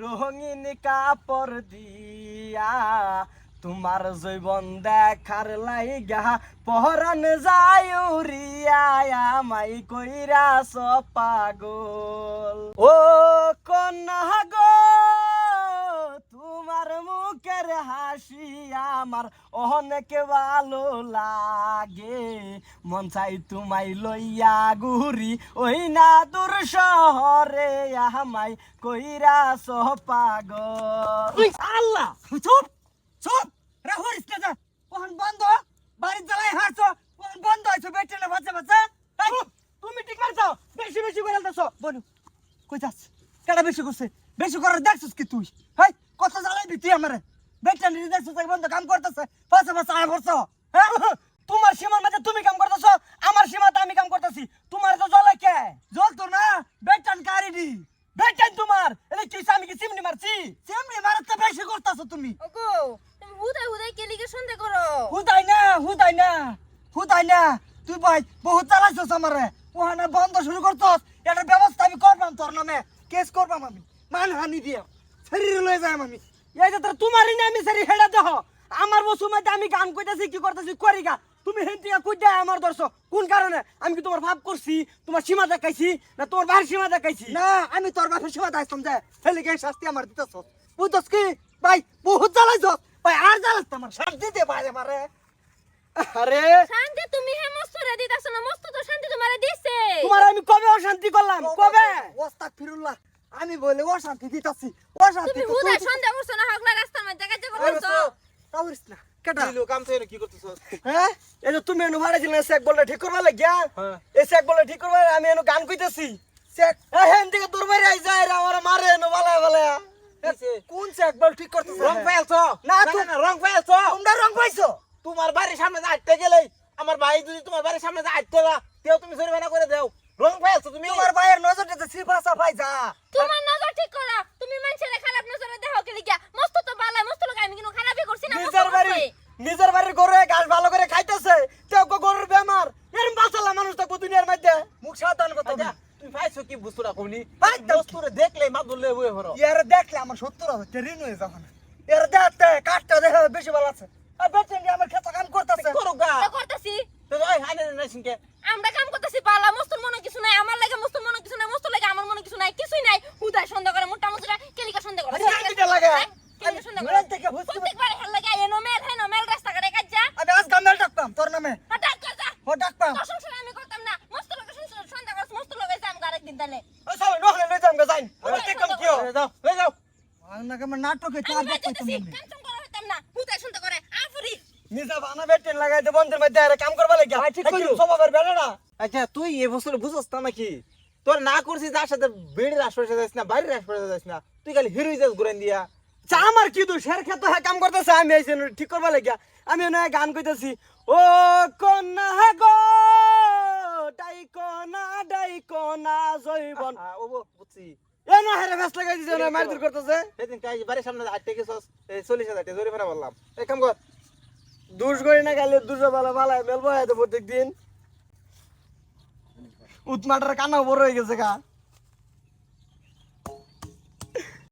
রঙিন কাপড় দিয়া তোমার জৈবন দেখার লাইগা, পহরান যায় মাই কইরা পাগল। ও কন্যা গো, তোমার মুখের হাসি আমার অনেক ভালো লাগে। মন চাই তোমায় লইয়া ঘুরি, ওই না দূর শহরে আমায় কইরা পাগল। আল্লাহ, চুপ চুপ বন্ধ বাড়ি জ্বালাই হারছো বন্ধ বেটে না বাচ্চা বাচ্চা তুমি ঠিক মারছো, বেশি বেশি করে দাও বনু, কই যাস? কেডা বেশি করছে? বেশি করার দেখছিস কি তুই? হাই, কত জ্বালাইবি তুই আমারে? বেটে এক বন্ধ কাম করতেছে পাশে পাশে আয় করছ হ্যাঁ? তোমার সীমার মাঝে তুমি কাম করতেছো আমার সীমাতে আমি কাম করতেছি। তোমার তো জ্বলে কে? জ্বলতো না বেটান কারিডি বেটান তোমার এটা কি আমি কি চিমনি মারছি? চিমনি মারতে বেশি করতেছো তুমি। ওগো তুমি হুদাই হুদাই কে লিগে সন্দেহ করো? হুদাই না হুদাই না হুদাই না। তুই ভাই বহুত চালাইছস আমারে। ওখানে বন্ধ শুরু করছস এটার ব্যবস্থা আমি করবাম তোর নামে। কেস করবাম আমি। মানহানি দিয়ে। শরীর লয়ে যাই আমি। এই যে তোর তোমারই না আমি শরীর হেডা দেহ। আমার বসু মধ্যে আমি গান কইতাছি কি করতেছি করি গা। তুমি হেন থেকে কই দেয় আমার দর্শ কোন কারণে? আমি কি তোমার ভাব করছি? তোমার সীমা দেখাইছি? না তোমার বাহির সীমা দেখাইছি? না আমি তোর বাপের সীমা দেখাইতাম যে হেলে গে শাস্তি আমার দিতেছ বুঝছস কি? ভাই বহুত জ্বালাইছস। ভাই আর জ্বালাস আমার। শান্তি দে ভাই আমারে। আরে। শান্তি তুমি হে মস্ত রে দিতাছ না মস্ত তো শান্তি তোমারে দিছে। তোমার আমি কবে অশান্তি করলাম? কবে? ওস্তাদ ফিরুল্লাহ। আমি বলে অশান্তি দিতাছি অশান্তি তুমি হুদাই সন্দেহ করছ না হগলা রাস্তার মধ্যে কাজে করছ তাউরিস না কেটা? দিলো কাম তো কি করতেছস হ্যাঁ? এই যে তুমি এনে ভাড়াইছিলে চেক বলটা ঠিক করবা লাগিয়া? হ্যাঁ। এই চেক বলটা ঠিক করবা আমি এনে গান কইতেছি। চেক এ হেন থেকে তোর বাইরে আই যায় রে আমার মারে এনে বালা বালা কোন চেক বল ঠিক করতেছ? রং পাইছো না, না তু- না রং পাইছো তোমরা রং পাইছো? তোমার বাড়ির সামনে আটতে গেলেই আমার ভাই যদি তোমার বাড়ির সামনে আটতে না তেও তুমি সরিবানা করে দাও। রং পাইছো তুমি তোমার ভাইয়ের নজর দিতে সিফা সাফাই যা তোমার নজর ঠিক করো তুমি মানুষের খারাপ নজরে দেখো কে লিগা মস্ত তো বালা মস্ত লোক আমি কিন্তু খারাপই করছি না মস্ত নিজের বাড়ি করছি। নিজের বাড়ির গরু ঘাস ভালো করে খাইতেছে গরুর বেমার। এরম বাঁচালা মানুষ থাকব দুনিয়ার মধ্যে। মুখ সাবধান কথা আচ্ছা, তুমি পাইছো কি কোনি। দোস্তরে দেখলে মা হরো। ইয়ারে দেখলে আমার সত্তর হচ্ছে ঋণ হয়ে না এর দেখতে কাঠটা দেখে বেশি ভালো আছে। আর বেচেন আমার খেতে কাম করতেছে। করো গা। তো করতেছি। তো ওই হানে না সিনকে আমরা কাম করতেছি বালা মস্ত মনে কিছু নাই আমার লাগে মস্ত মনে কিছু নাই মস্ত লাগে আমার মনে কিছু নাই কিছুই নাই। হুদাই সন্দেহ করে মোটা মোটা কে লিগা সন্দেহ করে। আরে, কাকে লাগে? কে লিগা সন্দেহ করে। থেকে বুঝতে পার- প্রত্যেকবার হেল লাগে এনো মেল হেনো মেল রাস্তা করে কাজা আমি আজ গামেল তোর নামে হঠাৎ কাজা ও ডাকতাম তোর সংসার আমি করতাম না। মস্ত লোকের সংসার সন্দেহ করছ মস্ত লোক এসে আমি আরেকদিন তাহলে। ওই সবাই নহলে লই যাম গা যাইন ওই ওই কম কি এই যাও এই যাও। আপনাকে আমার নাটকে চার আমি। দেখতে কাম করা হইতাম না হুদাই সন্দেহ করে আফরি নিজে বানা বেটেন লাগাইতে বন্ধের মধ্যে আরে কাম করবা লাগিয়া। ঠিক কইলো। স্বভাবের বেড়া আচ্ছা তুই এ বছর না নাকি? তোর না করছিস যার সাথে বেড়ির আশপাশে যাইস না বাড়ির আশপাশে যাইস না। তুই খালি হিরোই যাস ঘুরেন দিয়া। চা আমার কি দোষ? হের খেতে হ্যাঁ কাম করতেছে। আমি এনে ঠিক করবা লাগিয়া। আমি এনে গান কইতেছি। ও কন্যা গো! ডাইকনা ডাইকনা জৈবন। আ, ও বো, বুঝছি। এ না হেরে ভেস লাগাই দিছে না মারধর করতেছে। সেদিন কাজ বাড়ির সামনে আটতে গেছস এই চল্লিশ হাজার টাকা জরিমানা বললাম এই কাম কর। দুষ করি না গেলে দুটো বেলা বেলায় মেলবো হয়তো প্রত্যেক দিন উৎমাটার কান্না বড় হয়ে গেছে গা।